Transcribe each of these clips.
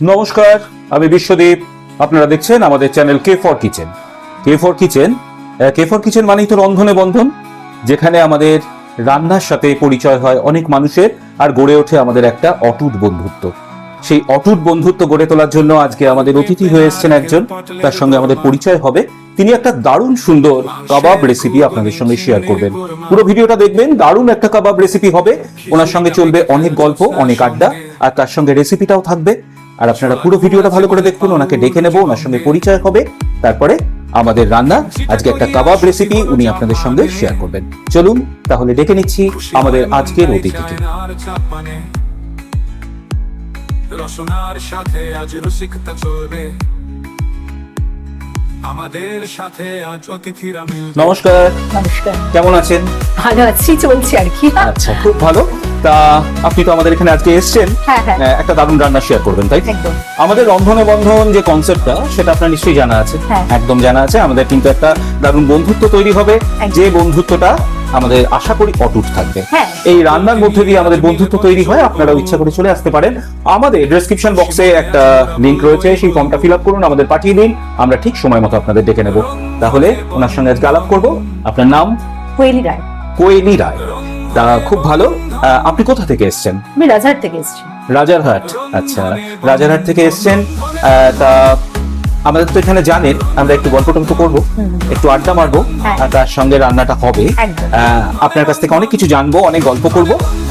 নমস্কার, আমি বিশ্বদীপ। আপনারা দেখছেন আমাদের channel K for kitchen K for kitchen K for kitchen মানেই তো রন্ধনে বন্ধন, যেখানে আমাদের রান্নার সাথে পরিচয় হয় অনেক মানুষের আর গড়ে ওঠে আমাদের একটা অটুট বন্ধুত্ব। সেই অটুট বন্ধুত্ব গড়ে তোলার জন্য আজকে আমাদের অতিথি হয়ে এসেছেন একজন, তার সঙ্গে আমাদের পরিচয় হবে। তিনি একটা দারুণ সুন্দর কাবাব রেসিপি আপনাদের সঙ্গে শেয়ার করবেন। পুরো ভিডিওটা দেখবেন, দারুণ একটা কাবাব রেসিপি হবে। ওনার সঙ্গে চলবে অনেক গল্প, অনেক আড্ডা, আর তার সঙ্গে রেসিপিটাও থাকবে। আর আপনারা পুরো ভিডিওটা ভালো করে দেখুন, ওনাকে ডেকে নেব, ওনার সঙ্গে পরিচয় হবে, তারপরে আমাদের রান্না, আজকে একটা কাবাব রেসিপি উনি আপনাদের সঙ্গে শেয়ার করবেন। চলুন, তাহলে ডেকে নিচ্ছি আমাদের আজকের অতিথিকে। রসনার সাথে আজ রসিকতা চলবে। আমাদের সাথে আজ অতিথিরা নমস্কার। নমস্কার। কেমন আছেন? ভালো আছি চলছি আর কি। আচ্ছা খুব ভালো। তা আপনি তো আমাদের এখানে আজকে এসেছেন। হ্যাঁ হ্যাঁ। আহ, একটা দারুণ রান্না শেয়ার করবেন তাই আমাদের রন্ধনে বন্ধন যে কনসেপ্টটা সেটা আপনার নিশ্চয়ই জানা আছে। হ্যাঁ। একদম জানা আছে। আমাদের কিন্তু একটা দারুণ বন্ধুত্ব তৈরি হবে। যে বন্ধুত্বটা আমাদের আশা করি অটুট থাকবে। হ্যাঁ। এই রান্নার মধ্যে দিয়ে আমাদের বন্ধুত্ব তৈরি হয় আপনারাও ইচ্ছা করে চলে আসতে পারেন। আমাদের ডেসক্রিপশন বক্সে একটা লিঙ্ক রয়েছে সেই ফর্মটা ফিল আপ করুন আমাদের পাঠিয়ে দিন আমরা ঠিক সময় মতো আপনাদের ডেকে নেব। তাহলে ওনার সঙ্গে আজকে আলাপ করব। আপনার নাম? কোয়েলি রায়। কোয়েলি রায়। তা খুব ভালো। আপনি কোথা থেকে এসেছেন? আমি রাজার থেকে এসেছি। রাজারহাট। আচ্ছা রাজারহাট থেকে এসছেন। তা আমাদের তো এখানে জানেন আমরা একটু গল্প টল্প করব একটু আড্ডা মারবো হ্যাঁ। আর তার সঙ্গে রান্নাটা হবে। আপনার কাছ থেকে অনেক কিছু জানব অনেক গল্প করব।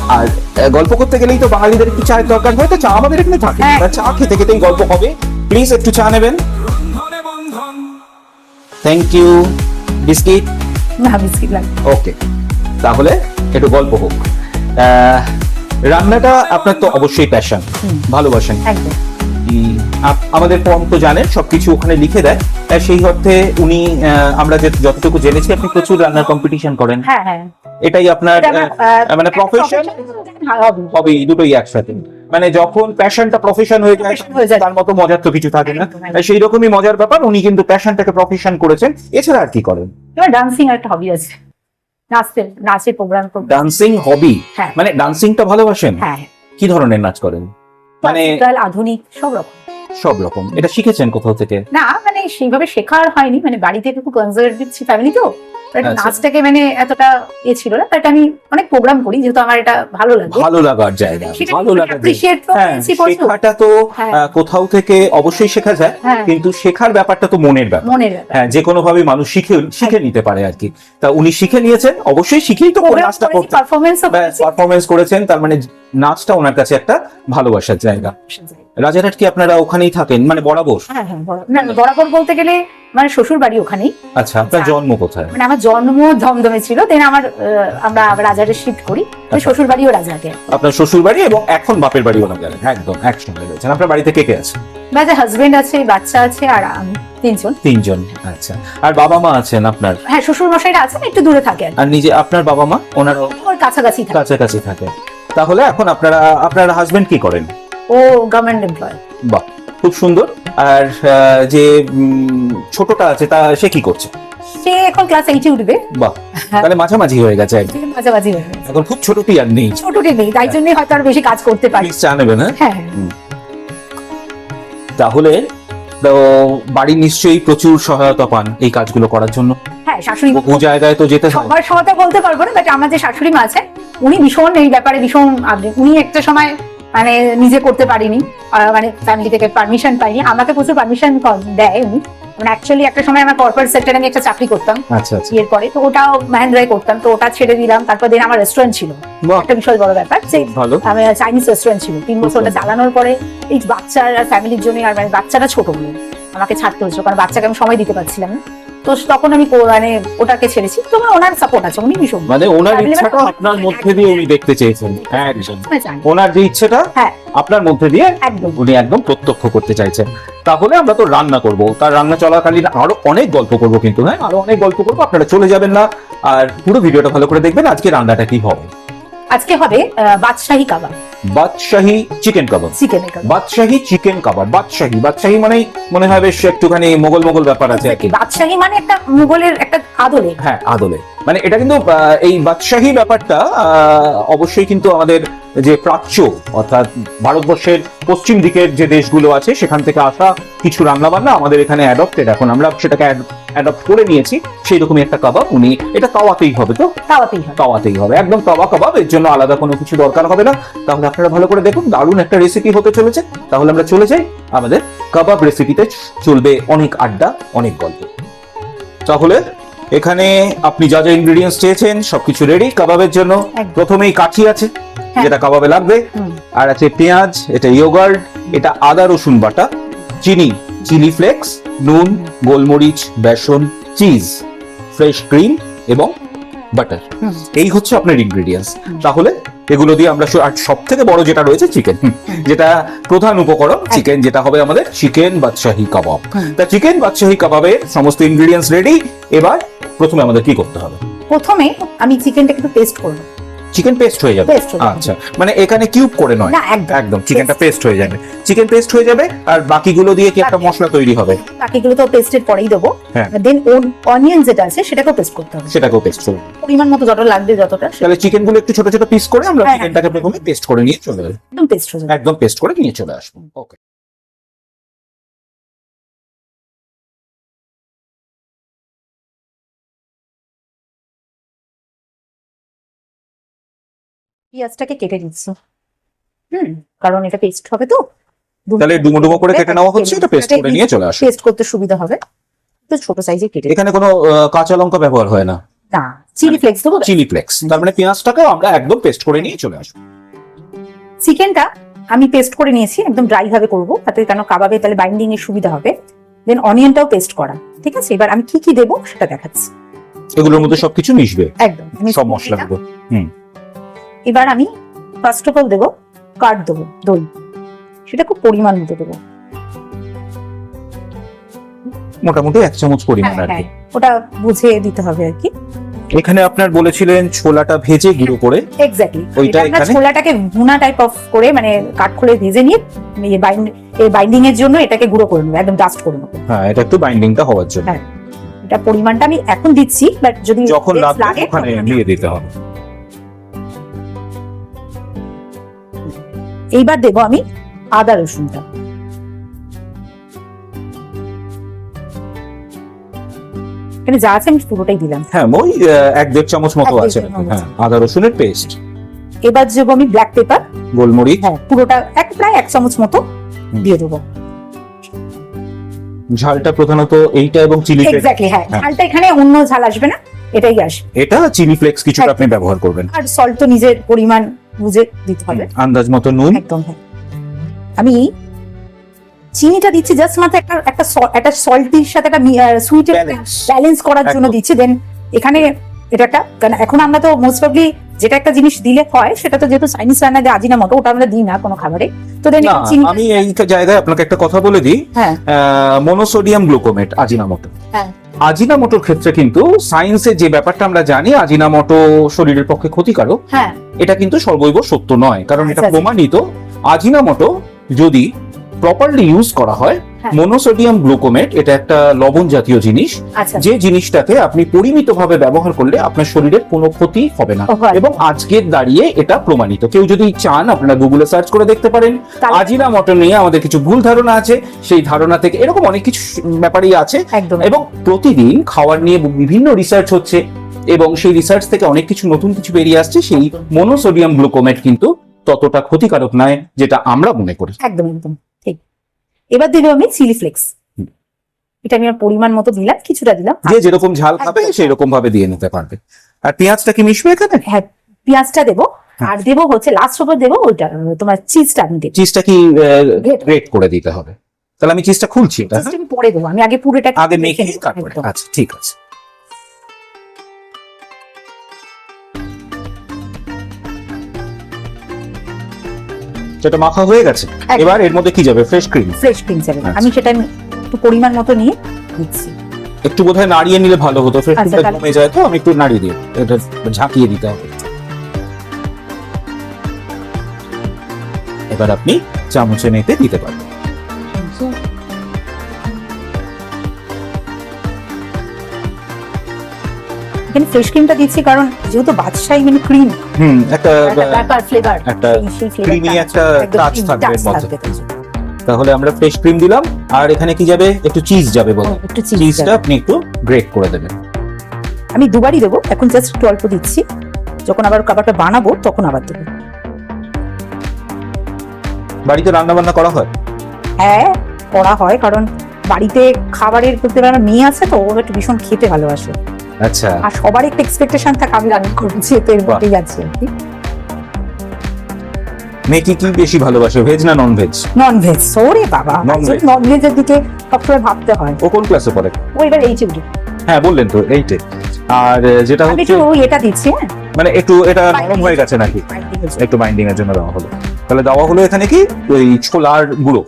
আর গল্প করতে গেলেই তো বাঙালিদের একটু চায়ের দরকার হয় তো চা আমাদের এখানে থাকে হ্যাঁ। চা খেতে খেতেই গল্প হবে। প্লিজ একটু চা নেবেন। Thank you biscuit? না বিস্কিট লাগে ওকে তাহলে একটু গল্প হোক। আহ, রান্নাটা আপনার তো অবশ্যই প্যাশন ভালোবাসেন। একদম। আমাদের ফর্ম তো জানেন সবকিছু ওখানে লিখে দেয়। আর সেই অর্থে উনি আমরা যে যতটুকু জেনেছি আপনি প্রচুর রান্নার কম্পিটিশন করেন। হ্যাঁ হ্যাঁ। এটাই আপনার মানে প্রফেশন profession? হ্যাঁ, হবে। দুটোই একসাথে। মানে যখন প্যাশনটা প্রফেশন হয়ে যায়। তার মতো মজার তো কিছু থাকে না। সেই রকমই মজার ব্যাপার উনি কিন্তু প্যাশনটাকে প্রফেশন করেছেন। এছাড়া আর কি করেন? ডান্সিং একটা হবি আছে। নাচতে নাচের প্রোগ্রাম ডান্সিং হবি। মানে ডান্সিংটা ভালোবাসেন? হ্যাঁ। কি ধরনের নাচ করেন? মানে আধুনিক সব রকম। সব রকম। এটা শিখেছেন কোথাও থেকে? না মানে সেইভাবে শেখার হয়নি। মানে বাড়ি থেকে খুব কনজারভেটিভ ফ্যামিলি তো। আচ্ছা। নাচটাকে মানে এতটা এ ছিল না। বাট আমি অনেক প্রোগ্রাম করি যেহেতু আমার এটা ভালো লাগে। ভালো লাগার জায়গা ভালো হ্যাঁ। শেখাটা তো হ্যাঁ। কোথাও থেকে অবশ্যই শেখা যায় হ্যাঁ। কিন্তু শেখার ব্যাপারটা তো মনের ব্যাপার। মনের ব্যাপার। হ্যাঁ যে কোনো ভাবে মানুষ শিখে শিখে নিতে পারে আর কি। তা উনি শিখে নিয়েছেন অবশ্যই শিখেই তো নাচটা করতে পারফরমেন্স করেছেন তার মানে নাচটা ওনার কাছে একটা ভালোবাসার জায়গা। রাজারহাট কি আপনারা ওখানেই থাকেন? মানে বরাবর? হ্যাঁ হ্যাঁ না বরাবর বলতে গেলে মানে শ্বশুর বাড়ি ওখানেই। আচ্ছা আপনার আচ্ছা। জন্ম কোথায়? মানে আমার জন্ম দমদমে ছিল দেন আমার আহ, আমরা রাজারে শিফট করি। তো আচ্ছা। শ্বশুর বাড়িও রাজাকে। আপনার শ্বশুর বাড়ি এবং এখন বাপের বাড়ি ওনার গেলেন। একদম একসঙ্গে রয়েছেন। আপনার বাড়িতে কে কে আছে? বাজে হাজবেন্ড আছে বাচ্চা আছে আর আমি তিনজন। তিনজন আচ্ছা। আর বাবা মা আছেন আপনার? হ্যাঁ শ্বশুর মশাইরা আছেন একটু দূরে থাকে আর কি। আর নিজে আপনার বাবা মা? ওনারও ওর কাছাকাছি থাকে। কাছাকাছি থাকে। তাহলে এখন আপনারা আপনার হাজবেন্ড কি করেন? ও গভর্নমেন্ট এমপ্লয় বাহ খুব সুন্দর। আর যে ছোটটা আছে তা সে কি করছে? সে এখন ক্লাস এইটে উঠবে। বাহ তাহলে মাঝামাঝি হয়ে গেছে একদম। মাঝামাঝি হয়ে গেছে। এখন খুব ছোটটি আর নেই। ছোটটি নেই তাই জন্যই হয়তো আর বেশি কাজ করতে পারি। চা নেবেন হ্যাঁ? হ্যাঁ। হ্যাঁ। তাহলে তো বাড়ি নিশ্চয়ই প্রচুর সহায়তা পান এই কাজগুলো করার জন্য। হ্যাঁ শাশুড়ি বহু জায়গায় তো যেতে সবার সহায়তা বলতে পারব না বাট আমার যে শাশুড়ি মা আছে উনি ভীষণ এই ব্যাপারে ভীষণ উনি একটা সময় মানে নিজে করতে পারিনি মানে ফ্যামিলি থেকে পারমিশন পাইনি। আমাকে প্রচুর পারমিশন দেয় উনি। মানে অ্যাকচুয়ালি একটা সময় আমার কর্পোরেট সেক্টরে আমি একটা চাকরি করতাম। আচ্ছা আচ্ছা। বিয়ের পরে তো ওটাও মাহেন্দ্রায় করতাম তো ওটা ছেড়ে দিলাম। তারপর দিন আমার রেস্টুরেন্ট ছিল। একটা বিশাল বড় ব্যাপার। যে আমি চাইনিজ রেস্টুরেন্ট ছিল। তিন বছর ওটা চালানোর পরে এই বাচ্চার আর ফ্যামিলির জন্য আর মানে বাচ্চাটা ছোট হলো। আমাকে ছাড়তে হয়েছিল কারণ বাচ্চাকে আমি সময় দিতে পারছিলাম না। তো তখন আমি মানে ওটাকে ছেড়েছি। তো আমার ওনার সাপোর্ট আছে উনি ভীষণ। মানে ওনার ইচ্ছাটা আপনার মধ্যে দিয়ে উনি দেখতে চেয়েছেন। হ্যাঁ একদম ওনার যে ইচ্ছেটা হ্যাঁ। আপনার মধ্যে দিয়ে একদম। উনি একদম প্রত্যক্ষ করতে চাইছেন। তাহলে আমরা তো রান্না করব। তার রান্না চলাকালীন আরও অনেক গল্প করব কিন্তু হ্যাঁ? আরও অনেক গল্প করব। আপনারা চলে যাবেন না। আর পুরো ভিডিওটা ভালো করে দেখবেন। আজকে রান্নাটা কি হবে? আজকে হবে বাদশাহী কাবাব। বাদশাহী চিকেন কাবাব। চিকেনের কাবাব। বাদশাহী চিকেন কাবাব। বাদশাহী বাদশাহী মানেই মনে হয় বেশ একটুখানি মোগল মোগল ব্যাপার আছে আর কি। বাদশাহী মানে একটা মুঘলের একটা আদলে। হ্যাঁ আদলে। মানে এটা কিন্তু এই বাদশাহী ব্যাপারটা আহ, অবশ্যই কিন্তু আমাদের যে প্রাচ্য অর্থাৎ ভারতবর্ষের পশ্চিম দিকের যে দেশগুলো আছে সেখান থেকে আসা কিছু রান্না বান্না আমাদের এখানে অ্যাডপ্টেড এখন আমরা সেটাকে অ্যাডপ্ট করে নিয়েছি সেই রকমই একটা কাবাব উনি এটা তাওয়াতেই হবে তো? তাওয়াতেই হয় তাওয়াতেই হবে একদম তাওয়া কাবাব এর জন্য আলাদা কোনো কিছু দরকার হবে না। তাহলে আপনারা ভালো করে দেখুন দারুণ একটা রেসিপি হতে চলেছে। তাহলে আমরা চলে যাই আমাদের কাবাব রেসিপিতে চলবে অনেক আড্ডা অনেক গল্প। তাহলে এখানে আপনি যা যা ইনগ্রেডিয়েন্টস চেয়েছেন সবকিছু রেডি কাবাবের জন্য। প্রথমেই কাঠি আছে হ্যাঁ। যেটা কাবাবে লাগবে। আর আছে পেঁয়াজ এটা ইয়োগার্ট এটা আদা রসুন বাটা চিনি। চিলি ফ্লেক্স নুন গোলমরিচ বেসন চিজ ফ্রেশ ক্রিম এবং বাটার। এই হচ্ছে আপনার ইনগ্রেডিয়েন্টস তাহলে এগুলো দিয়ে আমরা আর সব থেকে বড় যেটা রয়েছে চিকেন যেটা প্রধান উপকরণ চিকেন যেটা হবে আমাদের চিকেন বাদশাহী কাবাব। তা চিকেন বাদশাহী কাবাবের সমস্ত ইনগ্রেডিয়েন্টস রেডি এবার প্রথমে আমাদের কি করতে হবে? প্রথমে আমি চিকেনটাকে একটু টেস্ট করব। চিকেন পেস্ট হয়ে যাবে? হয়ে। আচ্ছা মানে এখানে কিউব করে নয়? একদম। চিকেনটা পেস্ট হয়ে যাবে। চিকেন পেস্ট হয়ে যাবে আর বাকিগুলো দিয়ে কি একটা মশলা তৈরি হবে? বাকিগুলো তো পেস্টের পরেই দেবো। হ্যাঁ। দেন অনিয়ন যেটা আছে সেটাকেও পেস্ট করতে হবে। সেটাকেও পেস্ট করবে পরিমাণ মতো যত লাগবে যতটা তাহলে চিকেনগুলো একটু ছোট ছোট পিস করে আমরা হ্যাঁ, চিকেনটাকে প্রথমে পেস্ট করে নিয়ে চলে যাব একদম পেস্ট হয়ে যাবে। একদম পেস্ট করে নিয়ে চলে আসব। ওকে পেঁয়াজটাকে কেটে দিচ্ছ হুম। কারণ এটা পেস্ট হবে তো। তাহলে ডুমো ডুমো করে কেটে নেওয়া হচ্ছে এটা পেস্ট করে নিয়ে চলে আসো। পেস্ট করতে সুবিধা হবে। তো ছোট সাইজে কেটে এখানে কোনো কাঁচা লঙ্কা ব্যবহার হয় না। না চিলি ফ্লেক্স দেবো চিলি ফ্লেক্স তার মানে পেঁয়াজটাকেও আমরা একদম পেস্ট করে নিয়ে চলে আসব। চিকেনটা আমি পেস্ট করে নিয়েছি একদম ড্রাই ভাবে করব। তাতে কেন কাবাবে তাহলে বাইন্ডিং এর সুবিধা হবে। দেন অনিয়নটাও পেস্ট করা। ঠিক আছে? এবার আমি কি কি দেবো সেটা দেখাচ্ছি। এগুলোর মধ্যে সবকিছু মিশবে। একদম সব মশলাগুলো এবার আমি ফার্স্ট অফ অল দেবো কাঠ দেবো দই। সেটা খুব পরিমাণ মতো দেবো। মোটামুটি এক চামচ পরিমাণ হ্যাঁ আর কি। হ্যাঁ ওটা বুঝে দিতে হবে আর কি। এখানে আপনার বলেছিলেন ছোলাটা ভেজে গুঁড়ো করে। এক্স্যাক্টলি ওইটা এখানে? ছোলাটাকে ভুনা টাইপ অফ করে মানে কাঠখোলে ভেজে নিয়ে এই বাইন্ড এই বাইন্ডিং এর জন্য এটাকে গুঁড়ো করে নেব একদম ডাস্ট করে নেব। হ্যাঁ এটা একটু বাইন্ডিংটা হওয়ার জন্য। হ্যাঁ। এটা পরিমাণটা আমি এখন দিচ্ছি বাট যদি যখন লাগবে ওখানে দিয়ে দিতে হবে। এইবার দেবো আমি আদা রসুনটা। এখানে যা আছে আমি পুরোটাই দিলাম। হ্যাঁ ওই এক দেড় চামচ মতো আছে হ্যাঁ আদা রসুনের পেস্ট এবার দেবো আমি ব্ল্যাক পেপার গোলমরিচ। হ্যাঁ পুরোটা এক প্রায় এক চামচ মতো দিয়ে দেবো। ঝালটা প্রধানত এইটা এবং চিলি ফ্লেক্স এক্স্যাক্টলি হ্যাঁ। ঝালটা এখানে অন্য ঝাল আসবে না এটাই আসবে। এটা চিলি ফ্লেক্স কিছুটা। আপনি ব্যবহার করবেন। আর সল্ট তো নিজের পরিমাণ বুঝে দিতে হবে। আন্দাজ মতো নুন। একদম আমি চিনিটা দিচ্ছি জাস্ট মাত্র একটা একটা একটা সল্টির সাথে একটা সুইটের। ব্যালেন্স করার জন্য। দিচ্ছি। দেন এখানে এটা একটা কারণ এখন আমরা তো মোস্ট প্রবলি যেটা একটা জিনিস দিলে হয় সেটা তো যেহেতু চাইনিজ রান্না যে আজিনা মতো ওটা আমরা দিই না কোনো খাবারে। তো দেন চিনি আমি এই জায়গায় আপনাকে একটা কথা বলে দিই। হ্যাঁ। মনোসোডিয়াম গ্লুকোমেট আজিনামোটো হ্যাঁ। আজিনামোটোর ক্ষেত্রে কিন্তু সায়েন্সে যে ব্যাপারটা আমরা জানি আজিনামোটো শরীরের পক্ষে ক্ষতিকারক। হ্যাঁ। এটা কিন্তু সর্বৈব সত্য নয় কারণ এটা প্রমাণিত আজিনা প্রমাণিত। আজিনামোটো যদি প্রপারলি ইউজ করা হয় হ্যাঁ। মনোসোডিয়াম গ্লুকোমেট এটা একটা লবণ জাতীয় জিনিস আচ্ছা। যে জিনিসটাকে আপনি পরিমিতভাবে ব্যবহার করলে আপনার শরীরের কোনো ক্ষতি হবে না। এবং আজকের দাঁড়িয়ে এটা প্রমাণিত। কেউ যদি চান আপনারা গুগলে সার্চ করে দেখতে পারেন। আজিনা মটন নিয়ে আমাদের কিছু ভুল ধারণা আছে সেই ধারণা থেকে এরকম অনেক কিছু ব্যাপারই আছে। এবং প্রতিদিন খাওয়ার নিয়ে বিভিন্ন রিসার্চ হচ্ছে এবং সেই রিসার্চ থেকে অনেক কিছু নতুন কিছু বেরিয়ে আসছে সেই মনোসোডিয়াম গ্লুকোমেট কিন্তু ততটা ক্ষতিকারক নয় যেটা আমরা মনে করি। একদম একদম। এবার দেবো আমি চিলি ফ্লেক্স এটা আমি পরিমাণ মতো দিলাম কিছুটা দিলাম। যে যেরকম ঝাল খাবে। সেই রকম ভাবে দিয়ে নিতে পারবে। আর পেঁয়াজটা কি মিশবে এখানে? হ্যাঁ পেঁয়াজটা দেবো। হ্যাঁ। আর দেবো হচ্ছে লাস্ট ওপর দেবো ওইটা তোমার চিজটা আমি দেবো। চিজটা কি। গ্রেট করে। দিতে হবে। তাহলে আমি চিজটা খুলছি এটা পরে দেবো আমি আগে পুরোটা আগে মেখে। আচ্ছা ঠিক আছে। যেটা মাখা হয়ে গেছে এবার এর মধ্যে কি যাবে? ফ্রেশ ক্রিম ফ্রেশ ক্রিম যাবে। আচ্ছা। আমি সেটা একটু পরিমাণ মতো নিয়ে দিচ্ছি। একটু বোধহয় নাড়িয়ে নিলে ভালো হতো। ফ্রেশ আচ্ছা, ক্রিমটা জমে যায় তো আমি একটু নাড়িয়ে দিই এটা ঝাঁকিয়ে দিতে হবে। এবার আপনি চামচে নিতে দিতে পারেন এখানে ফ্রেশ ক্রিমটা দিচ্ছি কারণ যেহেতু বাদশাই মানে ক্রিম হুম একটা ব্যাপার ফ্লেভার একটা creamy একটা touch থাকবে মধ্যে। তাহলে আমরা ফ্রেশ ক্রিম দিলাম আর এখানে কি যাবে? একটু চিজ যাবে বল। একটু চিজটা আপনি একটু গ্রেট করে দেবেন। আমি দুবারই দেবো এখন জাস্ট একটু অল্প দিচ্ছি। যখন আবার খাবারটা বানাবো তখন আবার দেবো। বাড়িতে রান্না বান্না করা হয়? হ্যাঁ করা হয় কারণ বাড়িতে খাবারের প্রতি মেয়ে আছে তো ও একটু ভীষণ খেতে ভালোবাসে। আচ্ছা। আর সবার একটা এক্সপেকটেশন থাকে আমি রান্না করছি তো এর মধ্যেই আছে মেয়ে কি। বেশি ভালোবাসে ভেজ না নন ভেজ নন ভেজ ওরে বাবা। নন ভেজের দিকে সবসময় ভাবতে হয়। ও কোন ক্লাসে পড়ে? ও এবার এই চিংড়ি হ্যাঁ বললেন তো এইটে আর যেটা হচ্ছে এটা দিচ্ছি হ্যাঁ? মানে একটু এটা নরম হয়ে গেছে নাকি? একটু বাইন্ডিং এর জন্য দেওয়া হলো। তাহলে দেওয়া হলো এখানে কি? ওই ছোলার গুঁড়ো।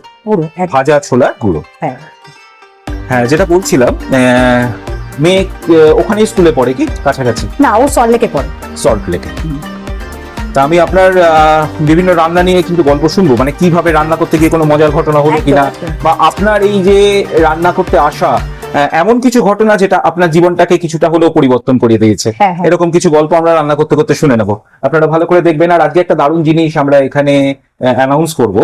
ভাজা ছোলার গুঁড়ো। হ্যাঁ। হ্যাঁ যেটা বলছিলাম আহ, মেয়ে ওখানে স্কুলে পড়ে কি? কাছাকাছি? না ও পড়ে। তা আমি আপনার বিভিন্ন রান্না নিয়ে কিন্তু গল্প শুনব। মানে কীভাবে রান্না করতে গিয়ে কোনো মজার ঘটনা হলো কিনা? বা আপনার এই যে রান্না করতে আসা এমন কিছু ঘটনা যেটা আপনার জীবনটাকে কিছুটা হলেও পরিবর্তন করে দিয়েছে? হ্যাঁ হ্যাঁ। এরকম কিছু গল্প আমরা রান্না করতে করতে শুনে নেব। আপনারা ভালো করে দেখবেন। আর আজকে একটা দারুণ জিনিস আমরা এখানে অ্যানাউন্স করব।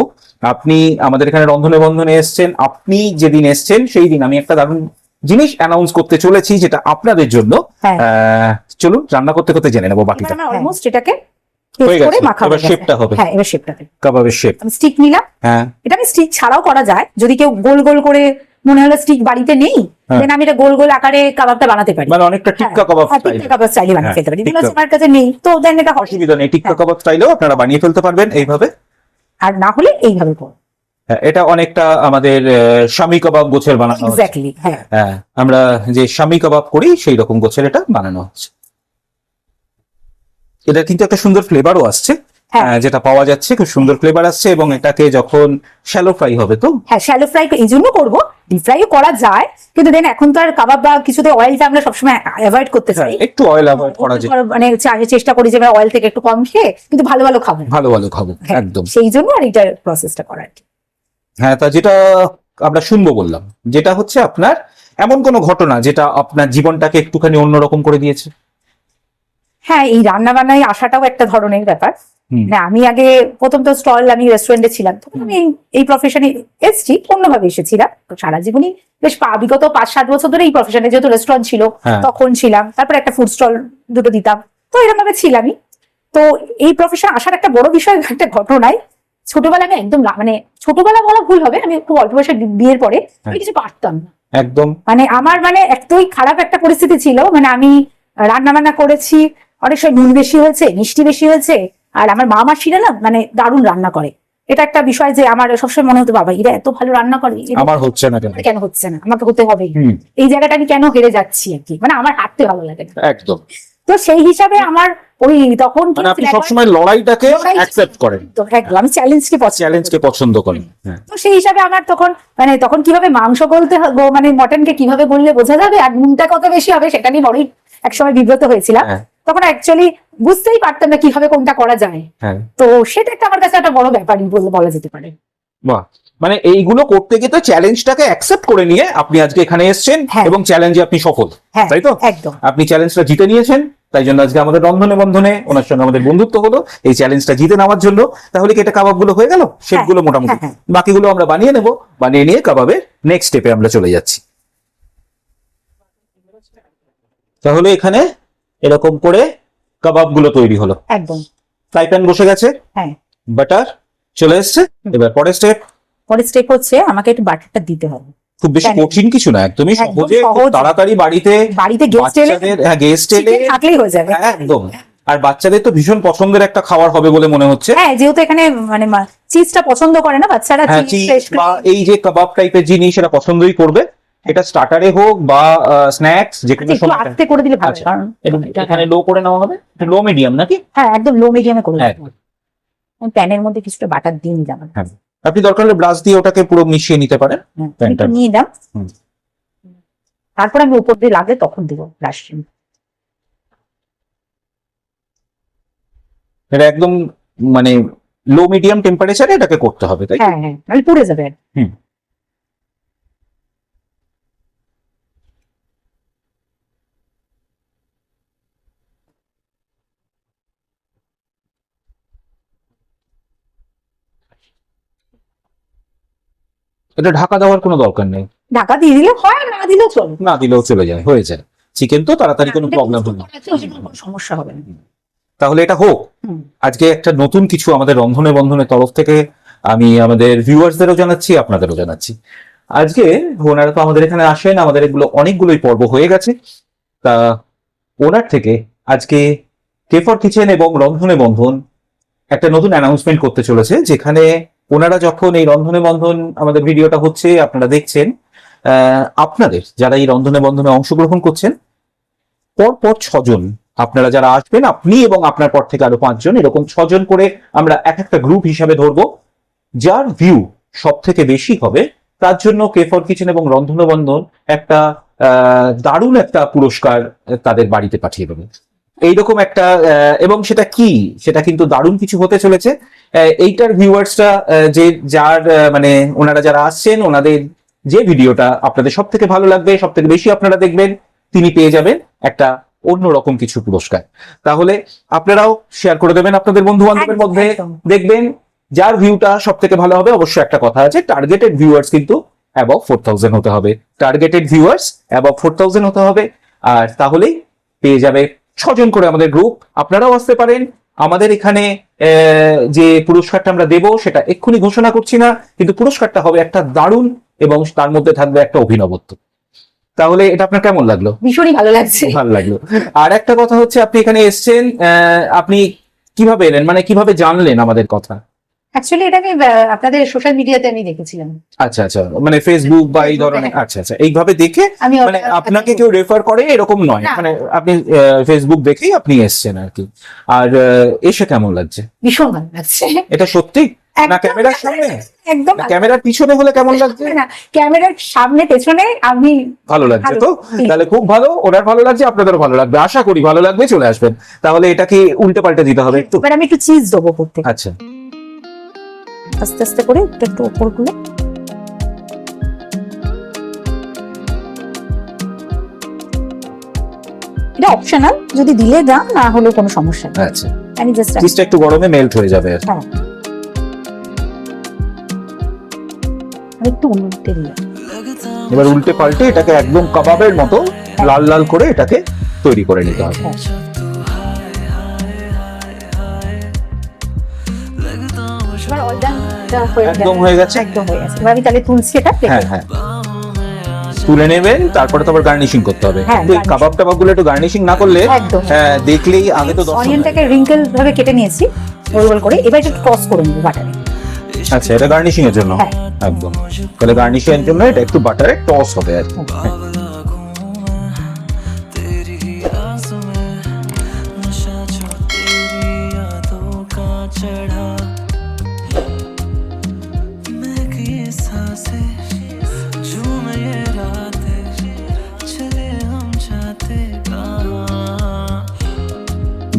আপনি আমাদের এখানে রন্ধনে বন্ধনে এসছেন। আপনি যেদিন এসছেন সেই দিন। আমি একটা দারুণ জিনিস অ্যানাউন্স করতে চলেছি যেটা আপনাদের জন্য। হ্যাঁ। আহ, চলুন রান্না করতে করতে জেনে নেব বাকিটা। অলমোস্ট এটাকে হয়ে এবার হয়ে গেছে। শেপটা হবে। হ্যাঁ এবার শেপটা হবে। কাবাবের শেপ আমি স্টিক নিলাম। হ্যাঁ। এটা আমি স্টিক ছাড়াও করা যায়। যদি কেউ গোল গোল করে মনে হলো স্টিক বাড়িতে নেই। দেন আমি এটা গোল গোল আকারে কাবাবটা বানাতে পারি। মানে অনেকটা tikka kebab style tikka kebab চাইলে বানিয়ে ফেলতে পারি। যেগুলো আমার কাছে নেই তো দেন এটা অসুবিধা নেই টিক্কা। কাবাব স্টাইলেও আপনারা বানিয়ে ফেলতে পারবেন এইভাবে। আর না হলে এইভাবে করো হ্যাঁ, এটা অনেকটা আমাদের স্বামী কাবাব গোছের বানানো এক্স্যাক্টলি হ্যাঁ। হ্যাঁ আমরা যে স্বামী কাবাব করি সেই রকম গোছের এটা বানানো হচ্ছে। এটা কিন্তু একটা সুন্দর ফ্লেভারও আসছে। হ্যাঁ। যেটা পাওয়া যাচ্ছে খুব সুন্দর ফ্লেভার আসছে এবং এটাকে যখন শ্যালো ফ্রাই হবে তো? হ্যাঁ শ্যালো ফ্রাই এই জন্য করব ডিপ ফ্রাইও করা যায় কিন্তু দেন এখন তো আর কাবাব বা কিছুতে অয়েলটা আমরা সবসময় অ্যাভয়েড করতে চাই। একটু অয়েল অ্যাভয়েড করা যায়। মানে চেষ্টা করি যে আমরা অয়েল থেকে একটু কম খেয়ে কিন্তু ভালো ভালো খাব। ভালো ভালো খাব হ্যাঁ, একদম। সেই জন্য আর এইটার প্রসেসটা করা আর কি। হ্যাঁ তা যেটা আমরা শুনব বললাম যেটা হচ্ছে আপনার এমন কোনো ঘটনা যেটা আপনার জীবনটাকে একটুখানি অন্যরকম করে দিয়েছে? হ্যাঁ এই রান্না বান্নায় আসাটাও একটা ধরনের ব্যাপার। না আমি আগে প্রথম তো স্টল আমি রেস্টুরেন্টে ছিলাম তখন আমি এই- প্রফেশনে এসেছি অন্যভাবে এসেছিলাম তো সারা জীবনই বেশ বিগত পাঁচ সাত বছর ধরে এই প্রফেশনে যেহেতু রেস্টুরেন্ট ছিল হ্যাঁ। তখন ছিলাম তারপর একটা ফুড স্টল দুটো দিতাম। তো এরকম ভাবে ছিলামই। তো এই প্রফেশন আসার একটা বড় বিষয় একটা ঘটনায় ছোটবেলা আমি একদম মানে ছোটবেলা বলা ভুল হবে আমি খুব অল্প বয়সে বিয়ের পরে আমি কিছু পারতাম না। একদম। মানে আমার মানে এতই খারাপ একটা পরিস্থিতি ছিল মানে আমি রান্না বান্না করেছি অনেক সময় নুন বেশি হয়েছে মিষ্টি বেশি হয়েছে আর আমার মা মাসিরা না মানে দারুণ রান্না করে। এটা একটা বিষয় যে আমার সবসময় মনে হতো বাবা এরা এত ভালো রান্না করে আমার হচ্ছে না কেন? কেন হচ্ছে না? আমাকে হতে হবে এই জায়গাটা আমি কেন হেরে যাচ্ছি আর কি? মানে আমার হাঁটতে ভালো লাগে একদম। তো সেই হিসাবে আমার ওই তখন মানে আপনি সবসময় লড়াইটাকে লড়াই- অ্যাকসেপ্ট করেন। তো একদম আমি চ্যালেঞ্জকে পছন্দ চ্যালেঞ্জকে পছন্দ করেন হ্যাঁ। তো সেই হিসাবে আমার তখন মানে তখন কীভাবে মাংস গলতে মানে মটনকে কীভাবে বললে বোঝা যাবে আর নুনটা কত বেশি হবে সেটা নিয়ে বড়ই একসময় বিব্রত হয়েছিলাম। হ্যাঁ। তখন অ্যাকচুয়ালি বুঝতেই পারতাম না কীভাবে কোনটা করা যায়। হ্যাঁ। তো সেটা একটা আমার কাছে একটা বড় ব্যাপারই বলা যেতে পারে। বাহ। মানে এইগুলো করতে গিয়ে তো চ্যালেঞ্জটাকে অ্যাকসেপ্ট করে নিয়ে আপনি আজকে এখানে এসেছেন হ্যাঁ। এবং চ্যালেঞ্জে আপনি সফল হ্যাঁ তাই তো? একদম। আপনি চ্যালেঞ্জটা জিতে নিয়েছেন তাই জন্য আজকে আমাদের রন্ধনে বন্ধনে ওনার সঙ্গে আমাদের বন্ধুত্ব হলো এই চ্যালেঞ্জটা জিতে নেওয়ার জন্য। তাহলে কি এটা কাবাবগুলো হয়ে গেল? মোটামুটি হ্যাঁ, হ্যাঁ। বাকিগুলো আমরা বানিয়ে নেব বানিয়ে নিয়ে কাবাবের নেক্সট স্টেপে আমরা চলে যাচ্ছি। তাহলে এখানে এরকম করে কাবাবগুলো তৈরি হলো। একদম। ফ্রাই প্যান বসে গেছে। হ্যাঁ। বাটার চলে এসছে। এবার পরের স্টেপ পরের স্টেপ হচ্ছে আমাকে একটু বাটারটা দিতে হবে। খুব বেশি কঠিন কিছু না একদমই একদম সহজে খুব তাড়াতাড়ি বাড়িতে বাড়িতে গেস্ট এলে হ্যাঁ গেস্ট এলে থাকলেই হয়ে যাবে। হ্যাঁ, একদম। আর বাচ্চাদের তো ভীষণ পছন্দের একটা খাবার হবে বলে মনে হচ্ছে। হ্যাঁ যেহেতু এখানে মানে চিজটা পছন্দ করে না বাচ্চারা হ্যাঁ বা এই যে কাবাব টাইপের জিনিস এটা পছন্দই করবে। এটা স্টার্টারে হোক বা স্ন্যাক্স যে কোনো সময়। আস্তে করে দিলে ভালো আচ্ছা। কারণ এখানে লো করে নেওয়া হবে। লো মিডিয়াম নাকি? হ্যাঁ একদম লো মিডিয়ামে করে হ্যাঁ। প্যানের মধ্যে কিছুটা বাটার দিয়ে নিলাম। আপনি দরকার হলে ব্রাশ দিয়ে ওটাকে পুরো মিশিয়ে নিতে পারেন। হ্যাঁ, প্যানটা। নিয়ে দাম তারপর আমি উপর দিয়ে লাগলে তখন দেবো ব্রাশ এটা একদম মানে লো মিডিয়াম টেম্পারেচারে এটাকে করতে হবে তাই হ্যাঁ হ্যাঁ নাহলে পুড়ে যাবে হুম। এটা ঢাকা দেওয়ার কোনো দরকার নেই। ঢাকা দিয়ে দিলে হয় না দিলেও চলে। না দিলেও চলে যায় হয়ে যায়। চিকেন তো তাড়াতাড়ি কোনো প্রবলেম হবে না সমস্যা হবে না। তাহলে এটা হোক। আজকে একটা নতুন কিছু আমাদের রন্ধনে বন্ধনের তরফ থেকে আমি আমাদের ভিউয়ার্সদেরও জানাচ্ছি আপনাদেরও জানাচ্ছি। আজকে ওনারা তো আমাদের এখানে আসেন আমাদের এগুলো অনেকগুলোই পর্ব হয়ে গেছে। তা ওনার থেকে আজকে কেফর কিচেন এবং রন্ধনে বন্ধন একটা নতুন অ্যানাউন্সমেন্ট করতে চলেছে যেখানে ওনারা যখন এই রন্ধনে বন্ধন আমাদের ভিডিওটা হচ্ছে, আপনারা দেখছেন আপনাদের যারা এই রন্ধনে বন্ধনে অংশগ্রহণ করছেন পর পর ছজন, আপনারা যারা আসবেন, আপনি এবং আপনার পর থেকে আরও পাঁচজন, এরকম ছজন করে আমরা এক একটা গ্রুপ হিসাবে ধরবো, যার ভিউ সব থেকে বেশি হবে, তার জন্য কেফর কিচেন এবং রন্ধনবন্ধন একটা দারুণ একটা পুরস্কার তাদের বাড়িতে পাঠিয়ে দেবে। এইরকম একটা এবং সেটা কি? সেটা কিন্তু দারুণ কিছু হতে চলেছে। এইটার ভিউয়ার্সটা যে যার মানে ওনারা যারা আসছেন ওনাদের যে ভিডিওটা আপনাদের সব থেকে ভালো লাগবে সব থেকে বেশি আপনারা দেখবেন তিনি পেয়ে যাবেন একটা অন্যরকম কিছু পুরস্কার। তাহলে আপনারাও শেয়ার করে দেবেন আপনাদের বন্ধু বান্ধবের মধ্যে। দেখবেন যার ভিউটা সব থেকে ভালো হবে অবশ্যই একটা কথা আছে টার্গেটেড ভিউয়ার্স কিন্তু অ্যাবভ ফোর থাউজেন্ড হতে হবে। Targeted viewers above four thousand হতে হবে আর তাহলেই পেয়ে যাবে ছজন করে আমাদের গ্রুপ আপনারাও আসতে পারেন। আমাদের এখানে আহ, যে পুরস্কারটা আমরা দেব সেটা এক্ষুনি ঘোষণা করছি না কিন্তু পুরস্কারটা হবে একটা দারুণ এবং তার মধ্যে থাকবে একটা অভিনবত্ব। তাহলে এটা আপনার কেমন লাগল? ভীষণই ভালো লাগছে। ভালো লাগল। আর একটা কথা হচ্ছে আপনি এখানে এসছেন আহ, আপনি কীভাবে এলেন? মানে কীভাবে জানলেন আমাদের কথা? অ্যাকচুয়ালি এটা আমি আপনাদের সোশ্যাল মিডিয়াতে আমি দেখেছিলাম। আচ্ছা আচ্ছা। মানে ফেসবুক বা এই ধরনের আচ্ছা আচ্ছা। এইভাবে দেখে মানে আপনাকে কেউ রেফার করে এরকম নয়। মানে আপনি ফেসবুক দেখেই আপনি এসেছেন আর কি। আর এসে কেমন লাগছে? ভীষণ ভালো লাগছে। এটা সত্যি? না ক্যামেরার সামনে? একদম ক্যামেরার পিছনে হলে কেমন লাগছে। না ক্যামেরার সামনে পেছনে আমি ভালো লাগছে তো? তাহলে খুব ভালো। ওনার ভালো লাগছে আপনাদেরও ভালো লাগবে। আশা করি ভালো লাগবে চলে আসবেন। তাহলে এটা কি উল্টে পাল্টে দিতে হবে একটু। আমি একটু চিজ দেবো থেকে। আচ্ছা। আস্তে আস্তে করে একটু একটু উপরগুলো এটা অপশনাল যদি দিলে দাম না হলেও কোনো সমস্যা নেই। আচ্ছা। আমি জাস্ট চিজটা একটু গরমে মেল্ট হয়ে যাবে আর। হ্যাঁ। একটু উল্টে দিলাম। এবার উল্টে পাল্টে এটাকে একদম কাবাবের মতো লাল লাল করে এটাকে তৈরি করে নিতে হবে। হয়ে একদম হয়ে গেছে? একদম হয়ে গেছে। আমি তাহলে তুলছি এটা হ্যাঁ হ্যাঁ। তুলে নেবেন তারপরে তো আবার গার্নিশিং করতে হবে। হ্যাঁ, কিন্তু এই কাবাব টাবাবগুলো একটু গার্নিশিং না করলে হ্যাঁ, দেখলেই আগে তো অনিয়নটাকে রিঙ্কেল ভাবে কেটে নিয়েছি গোল গোল করে। এবার একটু ক্রস করে নেব বাটারে আচ্ছা এটা গার্নিশিং এর জন্য। একদম। তাহলে গার্নিশিং এর জন্য এটা একটু বাটারে টস হবে আর কি।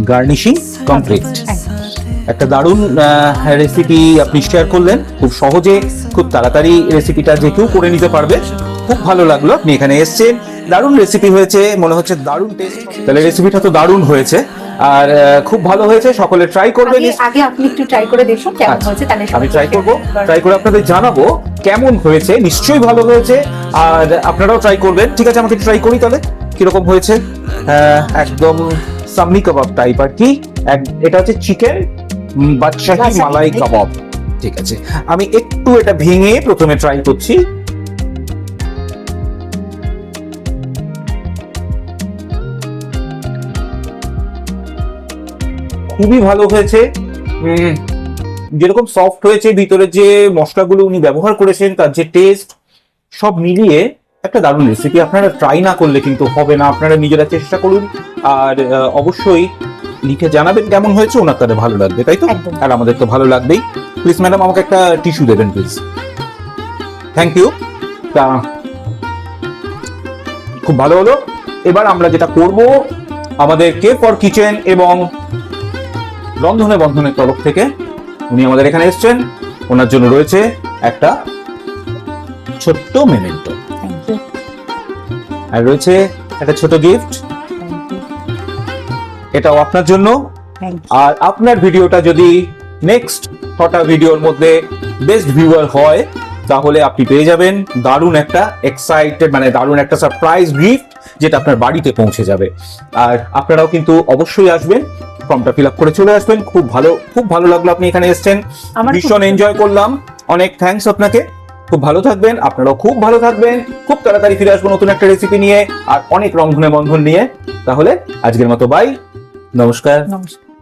গার্নিশিং কমপ্লিট একটা দারুণ রেসিপি আপনি শেয়ার করলেন। খুব সহজে খুব তাড়াতাড়ি রেসিপিটা যে কেউ করে নিতে পারবে। খুব ভালো লাগল আপনি এখানে এসেছেন। দারুণ রেসিপি হয়েছে মনে হচ্ছে দারুণ টেস্ট তাহলে রেসিপিটা তো দারুণ হয়েছে। আর খুব ভালো হয়েছে সকলে ট্রাই করবেন। আগে আপনি একটু ট্রাই করে দেখুন কেমন আচ্ছা, হয়েছে তাহলে আমি ট্রাই করব। ট্রাই করে আপনাদের জানাব কেমন হয়েছে। নিশ্চয়ই ভালো হয়েছে। আর আপনারাও ট্রাই করবেন। ঠিক আছে আমাকে ট্রাই করি তাহলে। কীরকম হয়েছে? একদম সামনি কাবাব টাইপ আর কি? এটা হচ্ছে চিকেন বাদশাহি বাদশাহি মালাই। কাবাব। ঠিক আছে। আমি একটু এটা ভেঙে প্রথমে ট্রাই করছি। খুবই ভালো হয়েছে। যেরকম সফট হয়েছে ভিতরে যে মশলাগুলো উনি ব্যবহার করেছেন তার যে টেস্ট সব মিলিয়ে একটা দারুণ রেসিপি আপনারা ট্রাই না করলে কিন্তু হবে না। আপনারা নিজেরা চেষ্টা করুন। আর অবশ্যই লিখে জানাবেন কেমন হয়েছে। ওনার তাদের ভালো লাগবে তাই তো? আর আমাদের তো ভালো লাগবেই। প্লিজ ম্যাডাম আমাকে একটা টিস্যু দেবেন প্লিজ থ্যাংক ইউ তা খুব ভালো হলো। এবার আমরা যেটা করব আমাদের কে ফর কিচেন এবং রন্ধনে বন্ধনের তরফ থেকে উনি আমাদের এখানে এসেছেন। ওনার জন্য রয়েছে একটা ছোট্ট মেমেন্টো আর রয়েছে একটা ছোট গিফট এটাও আপনার জন্য। আর আপনার ভিডিওটা যদি নেক্সট ছটা ভিডিওর মধ্যে বেস্ট ভিউয়ার হয় তাহলে আপনি পেয়ে যাবেন দারুণ একটা এক্সাইটেড মানে দারুণ একটা সারপ্রাইজ গিফট যেটা আপনার বাড়িতে পৌঁছে যাবে। আর আপনারাও কিন্তু অবশ্যই আসবেন ফর্মটা ফিল আপ করে চলে আসবেন। খুব ভালো খুব ভালো লাগল আপনি এখানে এসেছেন। ভীষণ এনজয় করলাম। অনেক থ্যাঙ্কস আপনাকে। খুব ভালো থাকবেন, আপনারাও খুব ভালো থাকবেন, খুব তাড়াতাড়ি ফিরে আসব নতুন একটা রেসিপি নিয়ে আর অনেক রন্ধনে বন্ধন নিয়ে। তাহলে আজকের মতো বাই নমস্কার। নমস্কার।